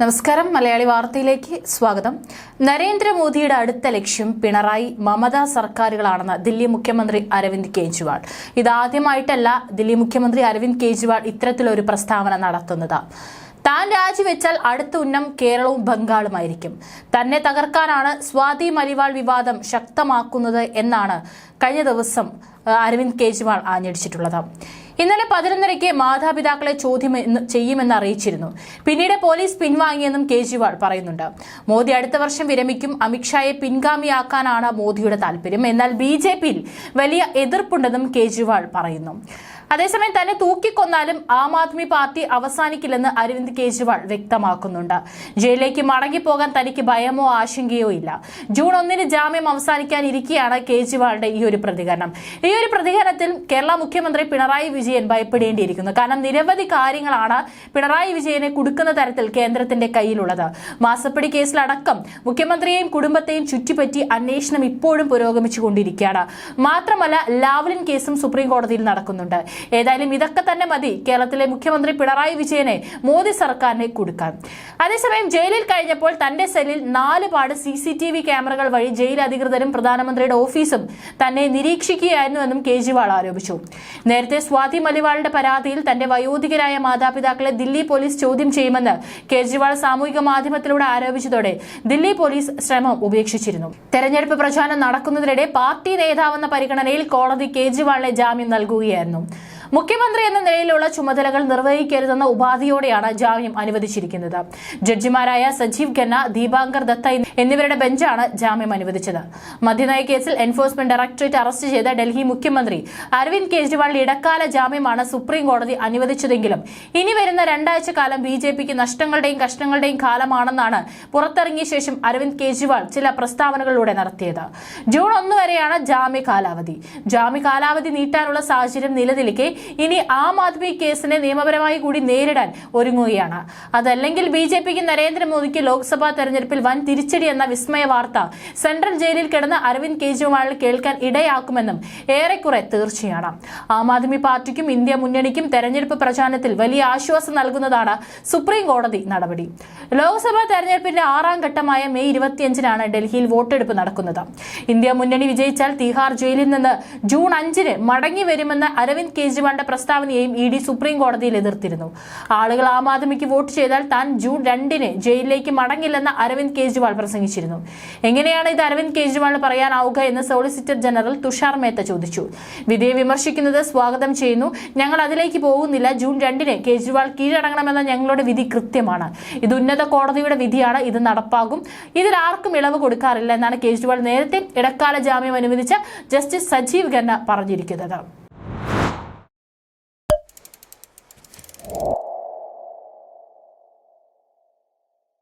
നമസ്കാരം. മലയാളി വാർത്തയിലേക്ക് സ്വാഗതം. നരേന്ദ്രമോദിയുടെ അടുത്ത ലക്ഷ്യം പിണറായി മമതാ സർക്കാരുകളാണെന്ന് ദില്ലി മുഖ്യമന്ത്രി അരവിന്ദ് കെജ്രിവാൾ. ഇതാദ്യമായിട്ടല്ല ദില്ലി മുഖ്യമന്ത്രി അരവിന്ദ് കെജ്രിവാൾ ഇത്തരത്തിലൊരു പ്രസ്താവന നടത്തുന്നത്. താൻ രാജിവെച്ചാൽ അടുത്ത ഉന്നം കേരളവും ബംഗാളുമായിരിക്കും തന്നെ തകർക്കാനാണ് സ്വാതി മലിവാൾ വിവാദം ശക്തമാക്കുന്നത് എന്നാണ് കഴിഞ്ഞ ദിവസം അരവിന്ദ് കെജ്രിവാൾ ആഞ്ഞടിച്ചിട്ടുള്ളത്. ഇന്നലെ പതിനൊന്നരയ്ക്ക് മാതാപിതാക്കളെ ചോദ്യം ചെയ്യുമെന്ന് അറിയിച്ചിരുന്നു. പിന്നീട് പോലീസ് പിൻവാങ്ങിയെന്നും കേജ്രിവാൾ പറയുന്നുണ്ട്. മോദി അടുത്ത വർഷം വിരമിക്കും. അമിത്ഷായെ പിൻഗാമിയാക്കാനാണ് മോദിയുടെ താല്പര്യം. എന്നാൽ ബി വലിയ എതിർപ്പുണ്ടെന്നും കേജ്രിവാൾ പറയുന്നു. അതേസമയം തന്നെ തൂക്കിക്കൊന്നാലും ആം ആദ്മി പാർട്ടി അവസാനിക്കില്ലെന്ന് അരവിന്ദ് കെജ്രിവാൾ വ്യക്തമാക്കുന്നുണ്ട്. ജയിലിലേക്ക് മടങ്ങിപ്പോകാൻ തനിക്ക് ഭയമോ ആശങ്കയോ ഇല്ല. ജൂൺ ഒന്നിന് ജാമ്യം അവസാനിക്കാനിരിക്കെയാണ് കേജ്രിവാളിന്റെ ഈ ഒരു പ്രതികരണം. ഈ ഒരു പ്രതികരണത്തിൽ കേരള മുഖ്യമന്ത്രി പിണറായി വിജയൻ ഭയപ്പെടേണ്ടിയിരിക്കുന്നു. കാരണം നിരവധി കാര്യങ്ങളാണ് പിണറായി വിജയനെ കുടുക്കുന്ന തരത്തിൽ കേന്ദ്രത്തിന്റെ കയ്യിലുള്ളത്. മാസപ്പടി കേസിലടക്കം മുഖ്യമന്ത്രിയെയും കുടുംബത്തെയും ചുറ്റിപ്പറ്റി അന്വേഷണം ഇപ്പോഴും പുരോഗമിച്ചുകൊണ്ടിരിക്കുകയാണ് മാത്രമല്ല ലാവ്ലിൻ കേസും സുപ്രീം കോടതിയിൽ നടക്കുന്നുണ്ട്. ഏതായാലും ഇതൊക്കെ തന്നെ മതി. കേരളത്തിലെ മുഖ്യമന്ത്രി പിണറായി വിജയനെ മോദി സർക്കാരിനെ കൊടുക്കാൻ. അതേസമയം ജയിലിൽ കഴിഞ്ഞപ്പോൾ തന്റെ സെല്ലിൽ നാല് പാട് സി സി ടി വി ക്യാമറകൾ വഴി ജയിൽ അധികൃതരും പ്രധാനമന്ത്രിയുടെ ഓഫീസും തന്നെ നിരീക്ഷിക്കുകയായിരുന്നു എന്നും കേജ്രിവാൾ ആരോപിച്ചു. നേരത്തെ സ്വാതി മലിവാളിന്റെ പരാതിയിൽ തന്റെ വയോധികരായ മാതാപിതാക്കളെ ദില്ലി പോലീസ് ചോദ്യം ചെയ്യുമെന്ന് കേജ്രിവാൾ സാമൂഹിക മാധ്യമത്തിലൂടെ ആരോപിച്ചതോടെ ദില്ലി പോലീസ് ശ്രമം ഉപേക്ഷിച്ചിരുന്നു. തെരഞ്ഞെടുപ്പ് പ്രചാരണം നടക്കുന്നതിനിടെ പാർട്ടി നേതാവെന്ന പരിഗണനയിൽ കോടതി കേജ്രിവാളിനെ ജാമ്യം നൽകുകയായിരുന്നു. മുഖ്യമന്ത്രി എന്ന നിലയിലുള്ള ചുമതലകൾ നിർവഹിക്കരുതെന്ന ഉപാധിയോടെയാണ് ജാമ്യം അനുവദിച്ചിരിക്കുന്നത്. ജഡ്ജിമാരായ സജീവ് ഖന്ന ദീപാങ്കർ ദത്ത എന്നിവരുടെ ബെഞ്ചാണ് ജാമ്യം അനുവദിച്ചത്. മദ്യനയ കേസിൽ എൻഫോഴ്സ്മെന്റ് ഡയറക്ടറേറ്റ് അറസ്റ്റ് ചെയ്ത ഡൽഹി മുഖ്യമന്ത്രി അരവിന്ദ് കെജ്രിവാളിന്റെ ഇടക്കാല ജാമ്യമാണ് സുപ്രീം കോടതി അനുവദിച്ചതെങ്കിലും ഇനി വരുന്ന രണ്ടാഴ്ച കാലം ബി ജെ പിക്ക് നഷ്ടങ്ങളുടെയും കഷ്ടങ്ങളുടെയും കാലമാണെന്നാണ് പുറത്തിറങ്ങിയ ശേഷം അരവിന്ദ് കെജ്രിവാൾ ചില പ്രസ്താവനകളിലൂടെ നടത്തിയത്. ജൂൺ ഒന്ന് വരെയാണ് ജാമ്യ കാലാവധി. ജാമ്യ കാലാവധി നീട്ടാനുള്ള സാഹചര്യം നിലനിൽക്കെ ഇനി ആം ആദ്മി കേസിനെ നിയമപരമായി കൂടി നേരിടാൻ ഒരുങ്ങുകയാണ്. അതല്ലെങ്കിൽ ബി ജെ പിക്ക് നരേന്ദ്രമോദിക്ക് ലോക്സഭാ തെരഞ്ഞെടുപ്പിൽ വൻ തിരിച്ചടി എന്ന വിസ്മയ വാർത്ത സെൻട്രൽ ജയിലിൽ കിടന്ന അരവിന്ദ് കെജ്രിവാളിൽ കേൾക്കാൻ ഇടയാക്കുമെന്നും ഏറെക്കുറെ തീർച്ചയാണ്. ആം ആദ്മി പാർട്ടിക്കും ഇന്ത്യ മുന്നണിക്കും തെരഞ്ഞെടുപ്പ് പ്രചാരണത്തിൽ വലിയ ആശ്വാസം നൽകുന്നതാണ് സുപ്രീം കോടതി നടപടി. ലോക്സഭാ തെരഞ്ഞെടുപ്പിന്റെ ആറാം ഘട്ടമായ മെയ് ഇരുപത്തിയഞ്ചിനാണ് ഡൽഹിയിൽ വോട്ടെടുപ്പ് നടക്കുന്നത്. ഇന്ത്യ മുന്നണി വിജയിച്ചാൽ തീഹാർ ജയിലിൽ നിന്ന് ജൂൺ അഞ്ചിന് മടങ്ങി വരുമെന്ന് അരവിന്ദ് കെജ്രിവാളിന്റെ പ്രസ്താവനയെയും ഇ ഡി സുപ്രീം കോടതിയിൽ എതിർത്തിരുന്നു. ആളുകൾ ആം ആദ്മിക്ക് വോട്ട് ചെയ്താൽ താൻ ജൂൺ രണ്ടിന് ജയിലിലേക്ക് മടങ്ങില്ലെന്ന് അരവിന്ദ് കെജ്രിവാൾ പ്രസംഗിച്ചിരുന്നു. എങ്ങനെയാണ് ഇത് അരവിന്ദ് കെജ്രിവാളിന് പറയാനാവുക എന്ന് സോളിസിറ്റർ ജനറൽ തുഷാർ മേത്ത ചോദിച്ചു. വിധിയെ വിമർശിക്കുന്നത് സ്വാഗതം ചെയ്യുന്നു. ഞങ്ങൾ അതിലേക്ക് പോകുന്നില്ല. ജൂൺ രണ്ടിന് കേജ്രിവാൾ കീഴടങ്ങണമെന്ന ഞങ്ങളുടെ വിധി കൃത്യമാണ്. ഇത് ഉന്നത കോടതിയുടെ വിധിയാണ്. ഇത് നടപ്പാകും. ഇതിൽ ആർക്കും ഇളവ് കൊടുക്കാറില്ല എന്നാണ് കേജ്രിവാൾ നേരത്തെ ഇടക്കാല ജാമ്യം അനുവദിച്ച ജസ്റ്റിസ് സജീവ് ഖന്ന പറഞ്ഞിരിക്കുന്നത്.